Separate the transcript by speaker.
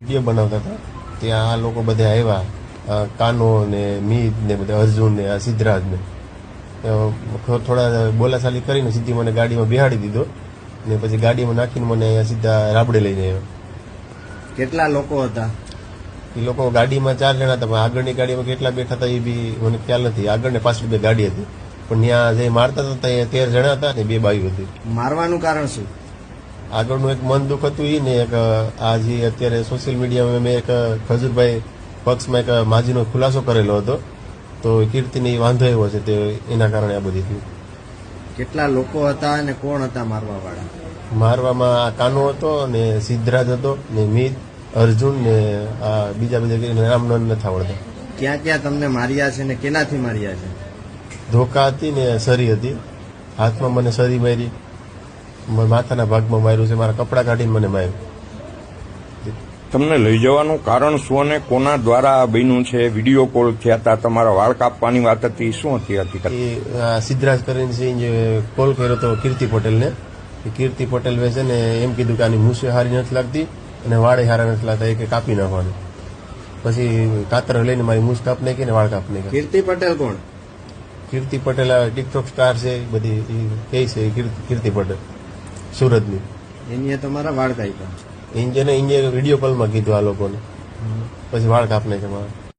Speaker 1: Video બનાવતા હતા. ત્યાં આ લોકો બધા આવ્યા કાનો ને મીત ને બધા અર્જુન ને આ સિદ્ધરાજ ને થોડા બોલાચાલી કરીને સીધી મને ગાડીમાં બિહાડી દીધો ને પછી ગાડીમાં નાખીને મને અહીંયા સીધા રાબડે લઈને આવ્યો.
Speaker 2: કેટલા લોકો હતા?
Speaker 1: એ લોકો ગાડીમાં ચાર જણા હતા પણ આગળની ગાડીમાં કેટલા બેઠા હતા એ બી મને ખ્યાલ નથી. આગળ ને પાછળ બે ગાડી હતી. પણ ત્યાં જે મારતા હતા ત્યાં તેર જણા હતા ને બે બાયું હતી.
Speaker 2: મારવાનું કારણ શું?
Speaker 1: આગળનું એક મન દુઃખ હતું એ ને એક આ જે અત્યારે સોશિયલ મીડિયામાં મેં એક ખજૂરભાઈ પક્ષમાં એક માજીનો ખુલાસો કરેલો હતો. તો કીર્તિને વાંધો એવો છે તે એના કારણે આ બધી થયું.
Speaker 2: કેટલા લોકો હતા અને કોણ હતા મારવા વાળા
Speaker 1: મારવામાં આ કાનો હતો ને સિદ્ધરાજ હતો ને મિત અર્જુન ને આ બીજા બધા રામનંદ નથી આવડતા
Speaker 2: ક્યાં ક્યાં તમને માર્યા છે ને કેનાથી માર્યા છે?
Speaker 1: ધોકા હતી ને સરી હતી. હાથમાં મને સરી મારી. માથાના ભાગમાં માર્યું છે મારા કપડાં કાઢીને મને માર્યું.
Speaker 3: તમને લઈ જવાનું કારણ શું અને કોના દ્વારા આ બન્યું છે? વીડિયો કોલ થયા હતા તમારા વાળ કાપવાની વાત હતી શું હતી હકીકત
Speaker 1: આ સિદ્ધરાજ કરીને સિંહ જે કોલ કર્યો હતો કીર્તિ પટેલને. એ કીર્તિ પટેલ છે ને એમ કીધું કે આની મૂસે હારી નથી લાગતી અને વાળે હારા નથી લાગતા એ કે કાપી નાખવાનું. પછી કાતર લઈને મારી મૂછ કાપ નાખી ને વાળ કાપ નાખી
Speaker 2: કીર્તિ પટેલ કોણ?
Speaker 1: કીર્તિ પટેલ આ ટિકટોક સ્ટાર છે એ બધી એ કે છે કીર્તિ પટેલ. સુરતની.
Speaker 2: એની તમારા વાળ કાપ્યા.
Speaker 1: ઇન્જને ઇન્જિયન વીડિયો કોલમાં કીધું આ લોકોને. પછી વાળ કાપને છે મારા.